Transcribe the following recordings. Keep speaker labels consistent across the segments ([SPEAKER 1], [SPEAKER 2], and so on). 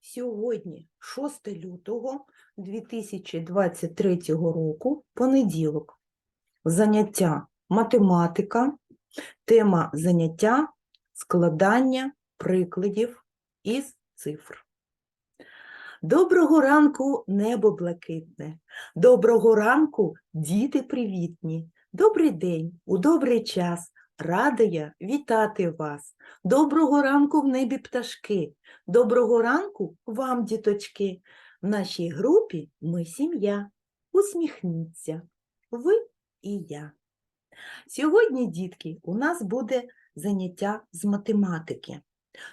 [SPEAKER 1] Сьогодні, 6 лютого 2023 року, понеділок. Заняття математика, тема заняття складання прикладів із цифр. Доброго ранку, небо блакитне. Доброго ранку, діти привітні. Добрий день, у добрий час. Рада я вітати вас. Доброго ранку в небі пташки. Доброго ранку вам, діточки. В нашій групі ми сім'я. Усміхніться. Ви і я. Сьогодні, дітки, у нас буде заняття з математики.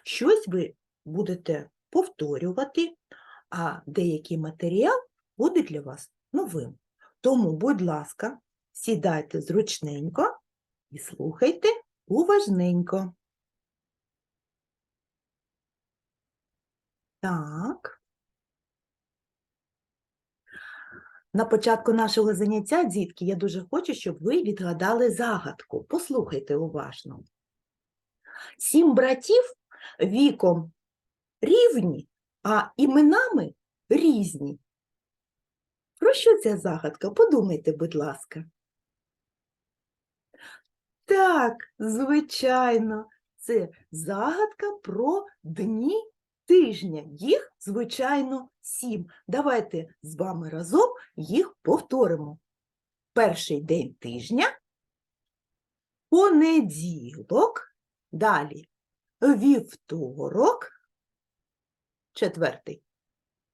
[SPEAKER 1] Щось ви будете повторювати, а деякий матеріал буде для вас новим. Тому, будь ласка, сідайте зручненько і слухайте уважненько. Так. На початку нашого заняття, дітки, я дуже хочу, щоб ви відгадали загадку. Послухайте уважно. Сім братів віком рівні, а іменами різні. Про що ця загадка? Подумайте, будь ласка. Так, звичайно, це загадка про дні тижня. Їх, звичайно, сім. Давайте з вами разом їх повторимо. Перший день тижня, понеділок, далі вівторок, четвертий,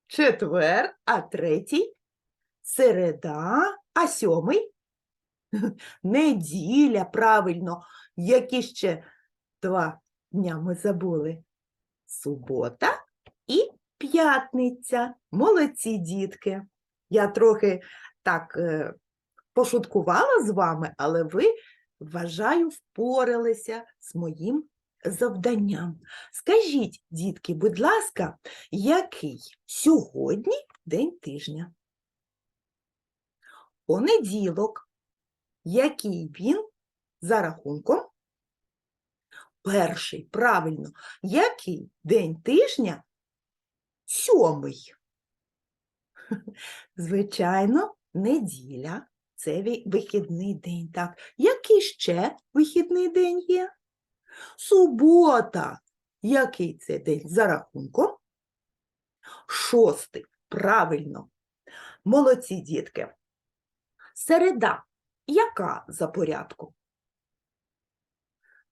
[SPEAKER 1] четвер, а третій, середа, а сьомий, неділя, правильно, які ще два дня ми забули? Субота і п'ятниця. Молодці, дітки. Я трохи так е, пошуткувала з вами, але ви, вважаю, впоралися з моїм завданням. Скажіть, дітки, будь ласка, який сьогодні день тижня? Понеділок. Який він за рахунком? Перший, правильно. Який день тижня? Сьомий. Звичайно, неділя. Це вихідний день. Так. Який ще вихідний день є? Субота. Який це день за рахунком? Шостий. Правильно. Молодці, дітки. Середа. Яка за порядку?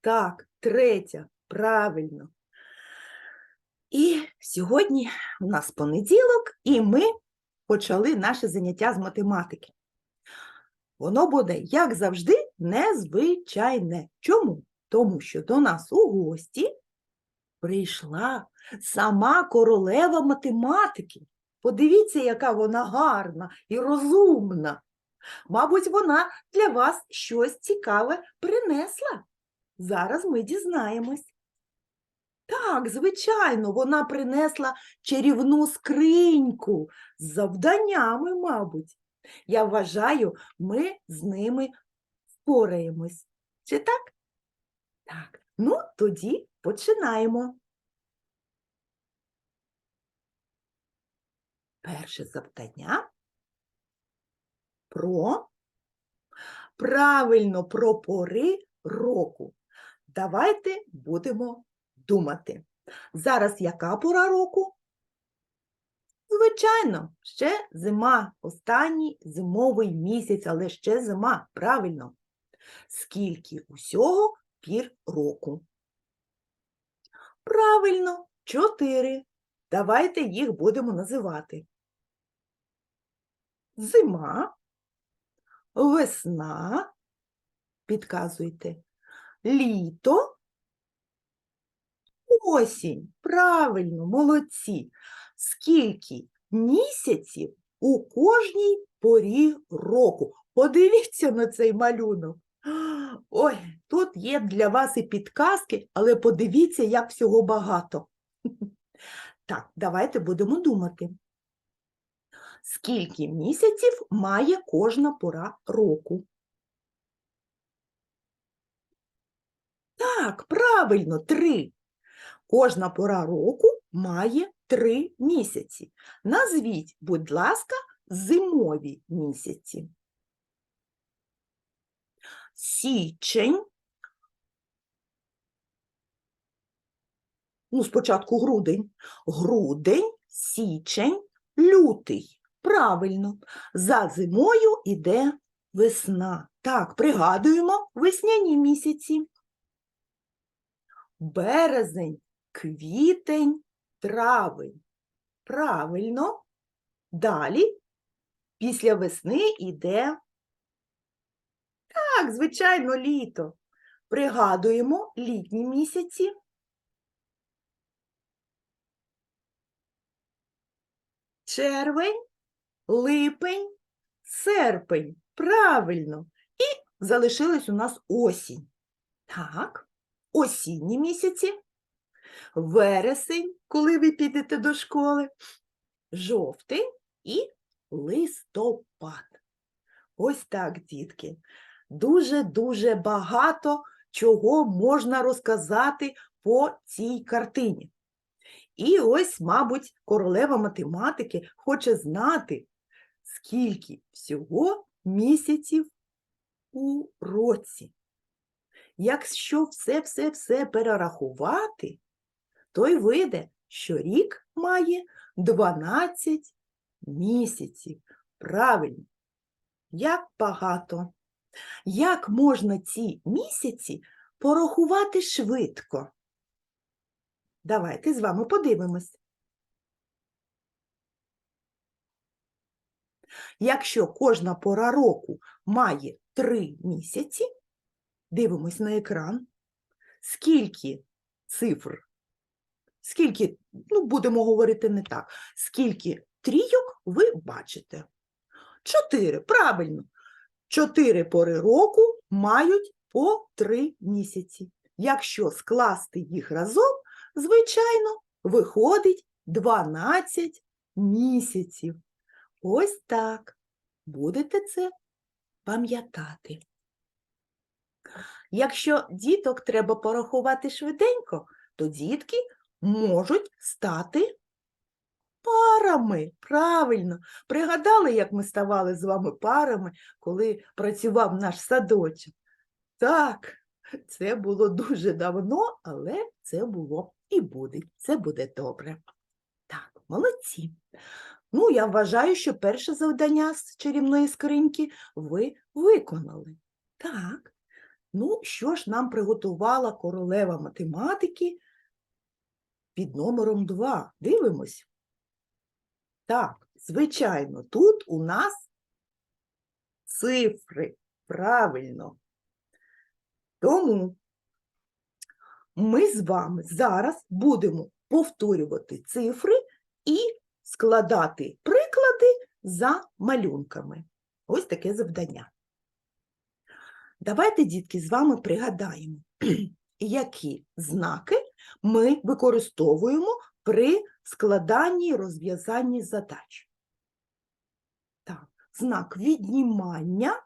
[SPEAKER 1] Так, третя, правильно. І сьогодні у нас понеділок, і ми почали наше заняття з математики. Воно буде, як завжди, незвичайне. Чому? Тому що до нас у гості прийшла сама королева математики. Подивіться, яка вона гарна і розумна. Мабуть, вона для вас щось цікаве принесла. Зараз ми дізнаємось. Так, звичайно, вона принесла чарівну скриньку з завданнями, мабуть. Я вважаю, ми з ними впораємось. Чи так? Так. Ну, тоді починаємо. Перше завдання про правильно про пори року. Давайте будемо думати. Зараз яка пора року? Звичайно, ще зима, останній зимовий місяць, але ще зима, правильно. Скільки усього пір року? Правильно, чотири. Давайте їх будемо називати. Зима, весна, підказуйте, літо, осінь. Правильно, молодці. Скільки місяців у кожній порі року? Подивіться на цей малюнок. Ой, тут є для вас і підказки, але подивіться, як всього багато. Так, давайте будемо думати. Скільки місяців має кожна пора року? Так, правильно, три. Кожна пора року має три місяці. Назвіть, будь ласка, зимові місяці. Січень. Ну, спочатку грудень. Грудень, січень, лютий. Правильно. За зимою іде весна. Так, пригадуємо весняні місяці. Березень, квітень, травень. Правильно. Далі, після весни йде. Так, звичайно, літо. Пригадуємо літні місяці. Червень, липень, серпень. Правильно. І залишилась у нас осінь. Так, осінні місяці. Вересень, коли ви підете до школи. Жовтень і листопад. Ось так, дітки. Дуже-дуже багато чого можна розказати по цій картині. І ось, мабуть, королева математики хоче знати, скільки всього місяців у році. Якщо все-все-все перерахувати, то й вийде, що рік має 12 місяців. Правильно, як багато. Як можна ці місяці порахувати швидко? Давайте з вами подивимось. Якщо кожна пора року має три місяці, дивимось на екран, скільки цифр, скільки, ну, будемо говорити не так, скільки трійок ви бачите? Чотири, правильно. Чотири пори року мають по три місяці. Якщо скласти їх разом, звичайно, виходить 12 місяців. Ось так. Будете це пам'ятати. Якщо діток треба порахувати швиденько, то дітки можуть стати парами. Правильно. Пригадали, як ми ставали з вами парами, коли працював наш садочок? Так, це було дуже давно, але це було і буде. Це буде добре. Так, молодці. Ну, я вважаю, що перше завдання з чарівної скриньки ви виконали. Так. Ну, що ж нам приготувала королева математики під номером 2? Дивимось. Так, звичайно, тут у нас цифри. Правильно. Тому ми з вами зараз будемо повторювати цифри і складати приклади за малюнками. Ось таке завдання. Давайте, дітки, з вами пригадаємо, які знаки ми використовуємо при складанні і розв'язанні задач. Так, знак віднімання,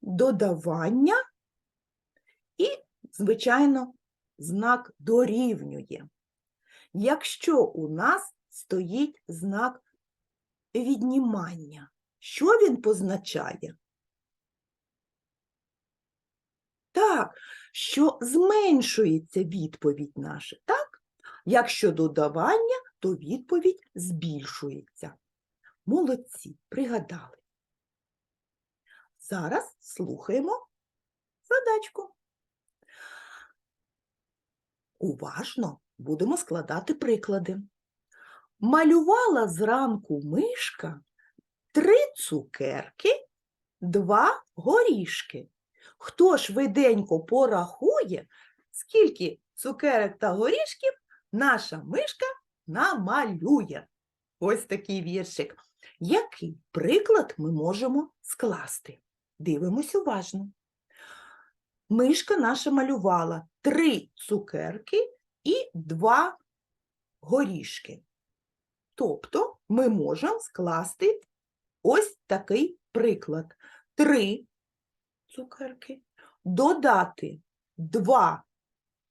[SPEAKER 1] додавання і, звичайно, знак дорівнює. Якщо у нас стоїть знак віднімання, що він позначає? Так, що зменшується відповідь наша, так? Якщо додавання, то відповідь збільшується. Молодці, пригадали. Зараз слухаємо задачку. Уважно будемо складати приклади. Малювала зранку мишка три цукерки, два горішки. Хто швиденько порахує, скільки цукерок та горішків наша мишка намалює? Ось такий віршик. Який приклад ми можемо скласти? Дивимось уважно. Мишка наша малювала три цукерки і два горішки. Тобто ми можемо скласти ось такий приклад. Три цукерки, додати два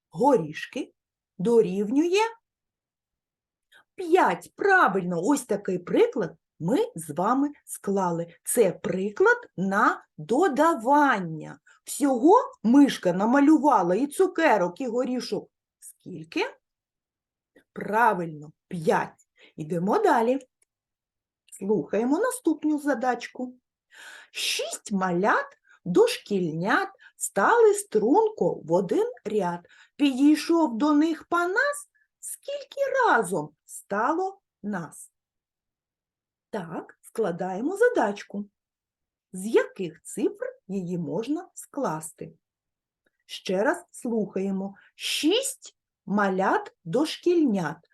[SPEAKER 1] горішки дорівнює 5. Правильно, ось такий приклад ми з вами склали. Це приклад на додавання. Всього мишка намалювала і цукерок, і горішок. Скільки? Правильно, 5. Ідемо далі. Слухаємо наступну задачку. Шість малят дошкільнят стали струнко в один ряд. Підійшов до них Панас, скільки разом стало нас. Так, складаємо задачку. З яких цифр її можна скласти? Ще раз слухаємо. Шість малят дошкільнят.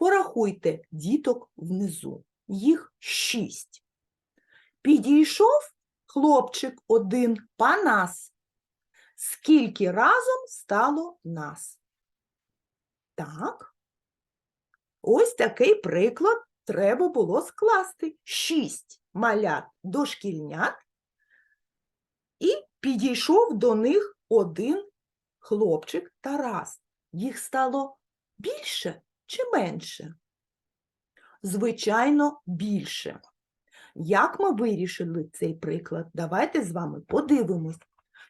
[SPEAKER 1] Порахуйте діток внизу. Їх шість. Підійшов хлопчик один Панас. Скільки разом стало нас? Так. Ось такий приклад треба було скласти. Шість малят дошкільнят, і підійшов до них один хлопчик Тарас. Їх стало більше чи менше? Звичайно, більше. Як ми вирішили цей приклад? Давайте з вами подивимось.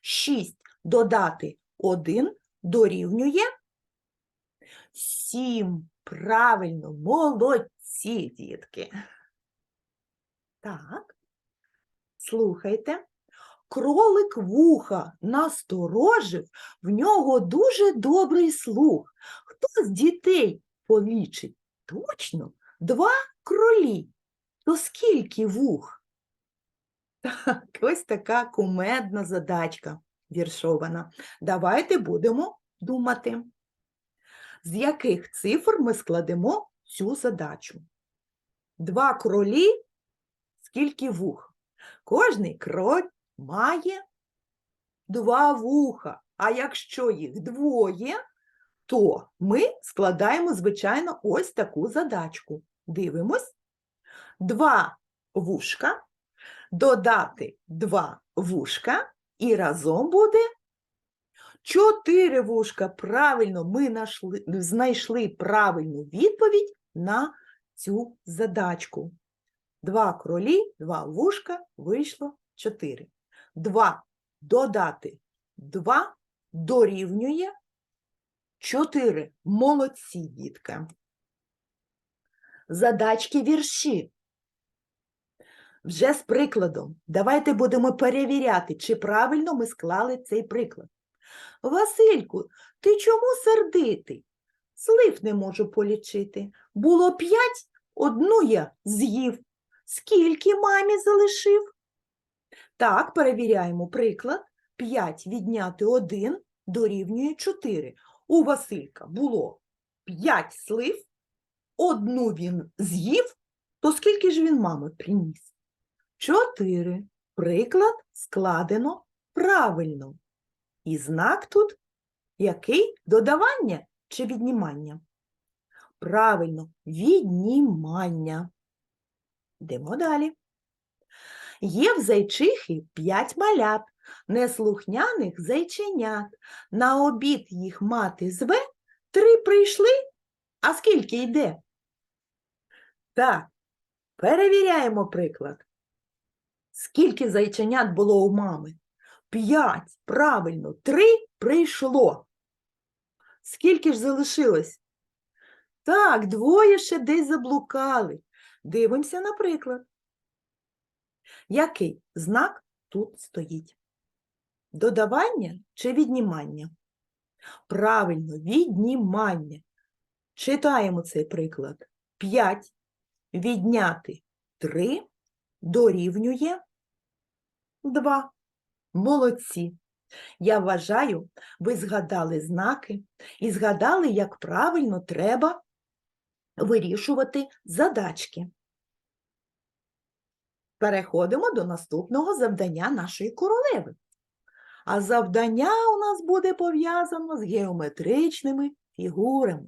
[SPEAKER 1] 6 додати 1 дорівнює 7. Правильно, молодці, дітки. Так, слухайте. Кролик вуха насторожив, в нього дуже добрий слух. Хто з дітей полічить? Точно, два кролі. То скільки вух? Так, ось така кумедна задачка віршована. Давайте будемо думати, з яких цифр ми складемо цю задачу. Два кролі, скільки вух? Кожний кроль має два вуха, а якщо їх двоє, то ми складаємо, звичайно, ось таку задачку. Дивимось. Два вушка, додати два вушка, і разом буде чотири вушка. Правильно, ми нашли, знайшли правильну відповідь на цю задачку. Два кролі, два вушка, вийшло чотири. Два додати два дорівнює чотири. Молодці, дітка. Задачки вірші. Вже з прикладом. Давайте будемо перевіряти, чи правильно ми склали цей приклад. Васильку, ти чому сердитий? Слив не можу полічити. Було п'ять, одну я з'їв. Скільки мамі залишив? Так, перевіряємо приклад. 5 відняти 1 дорівнює 4. У Василька було 5 слив, одну він з'їв, то скільки ж він мами приніс? 4. Приклад складено правильно. І знак тут який? Додавання чи віднімання? Правильно, віднімання. Йдемо далі. Є в зайчихи п'ять малят, неслухняних зайченят. На обід їх мати зве, три прийшли, а скільки йде? Так, перевіряємо приклад. Скільки зайченят було у мами? П'ять, правильно, три прийшло. Скільки ж залишилось? Так, двоє ще десь заблукали. Дивимося на приклад. Який знак тут стоїть? Додавання чи віднімання? Правильно, віднімання. Читаємо цей приклад. 5 відняти 3 дорівнює 2. Молодці. Я вважаю, ви згадали знаки і згадали, як правильно треба вирішувати задачки. Переходимо до наступного завдання нашої королеви. А завдання у нас буде пов'язано з геометричними фігурами.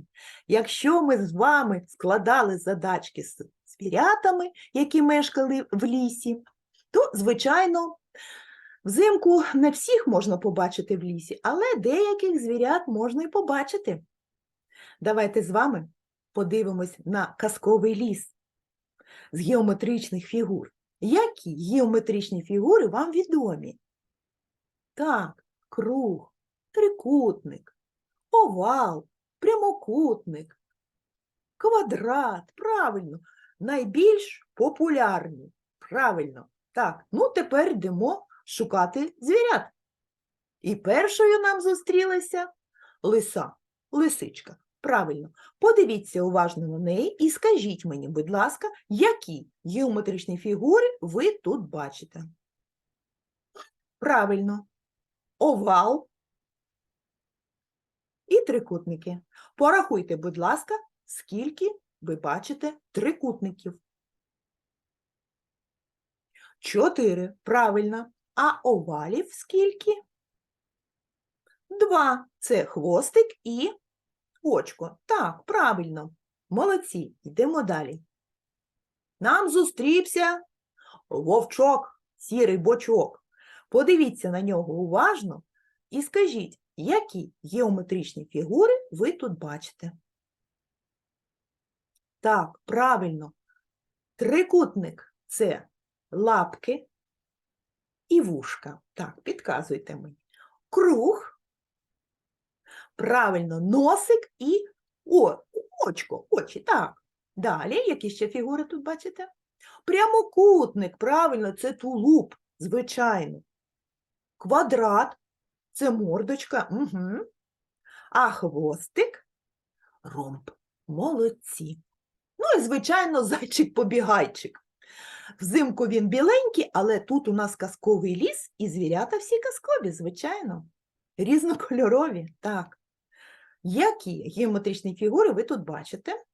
[SPEAKER 1] Якщо ми з вами складали задачки з звірятами, які мешкали в лісі, то, звичайно, взимку не всіх можна побачити в лісі, але деяких звірят можна і побачити. Давайте з вами подивимось на казковий ліс з геометричних фігур. Які геометричні фігури вам відомі? Так, круг, трикутник, овал, прямокутник, квадрат. Правильно, найбільш популярні. Правильно. Так, ну тепер йдемо шукати звірят. І першою нам зустрілася лиса, лисичка. Правильно. Подивіться уважно на неї і скажіть мені, будь ласка, які геометричні фігури ви тут бачите? Правильно. Овал і трикутники. Порахуйте, будь ласка, скільки ви бачите трикутників. Чотири. Правильно. А овалів скільки? Два. Це хвостик і очко. Так, правильно. Молодці. Йдемо далі. Нам зустрівся вовчок, сірий бочок. Подивіться на нього уважно і скажіть, які геометричні фігури ви тут бачите? Так, правильно. Трикутник це лапки і вушка. Так, підказуйте мені. Круг. Правильно, носик і о, очко, очі. Так. Далі, які ще фігури тут бачите? Прямокутник, правильно, це тулуб, звичайно. Квадрат це мордочка. Угу. А хвостик ромб. Молодці. Ну і, звичайно, зайчик-побігайчик. Взимку він біленький, але тут у нас казковий ліс, і звірята всі казкові, звичайно. Різнокольорові, так. Які геометричні фігури ви тут бачите?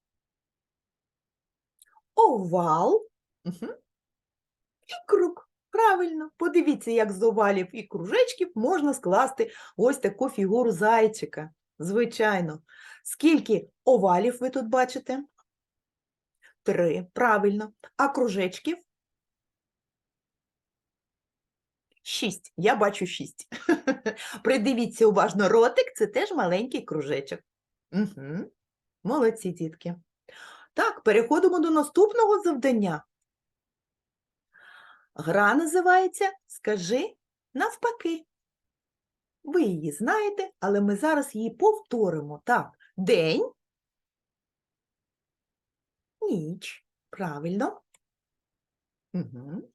[SPEAKER 1] Овал угу. і круг. Правильно, подивіться, як з овалів і кружечків можна скласти ось таку фігуру зайчика. Звичайно. Скільки овалів ви тут бачите? Три, правильно. А кружечків? Шість. Я бачу шість. Придивіться уважно, ротик це теж маленький кружечок. Угу. Молодці, дітки. Так, переходимо до наступного завдання. Гра називається Скажи навпаки. Ви її знаєте, але ми зараз її повторимо. Так, день, ніч. Правильно. Угу.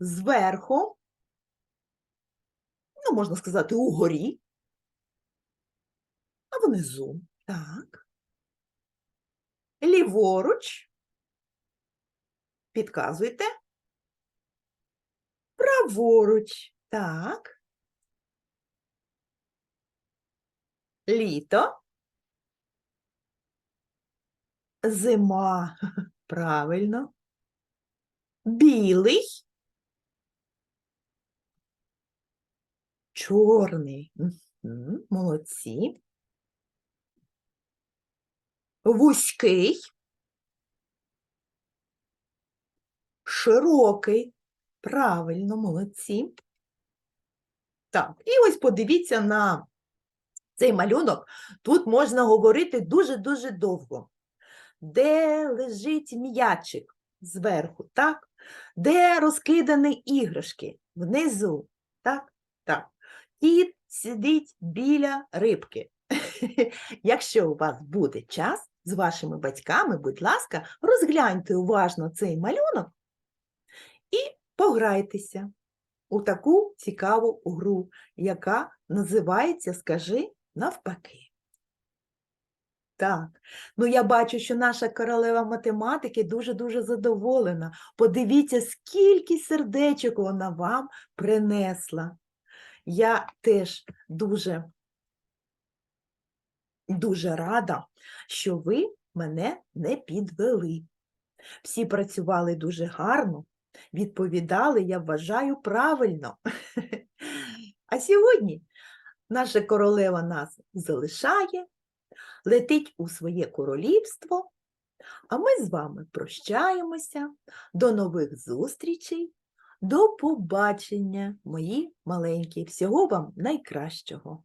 [SPEAKER 1] Зверху, ну, можна сказати, угорі, а внизу. Так. Ліворуч. Підказуйте. Праворуч. Так. Літо. Зима. Правильно. Білий. Чорний. Молодці. Вузький. Широкий. Правильно, молодці. Так, і ось подивіться на цей малюнок. Тут можна говорити дуже-дуже довго. Де лежить м'ячик? Зверху, так? Де розкидані іграшки? Внизу, так? Так. Кіт сидить біля рибки. Якщо у вас буде час з вашими батьками, будь ласка, розгляньте уважно цей малюнок і пограйтеся у таку цікаву гру, яка називається Скажи навпаки. Так, ну я бачу, що наша королева математики дуже-дуже задоволена. Подивіться, скільки сердечок вона вам принесла. Я теж дуже, дуже рада, що ви мене не підвели. Всі працювали дуже гарно, відповідали, я вважаю, правильно. А сьогодні наша королева нас залишає, летить у своє королівство, а ми з вами прощаємося. До нових зустрічей, до побачення, мої маленькі. Всього вам найкращого.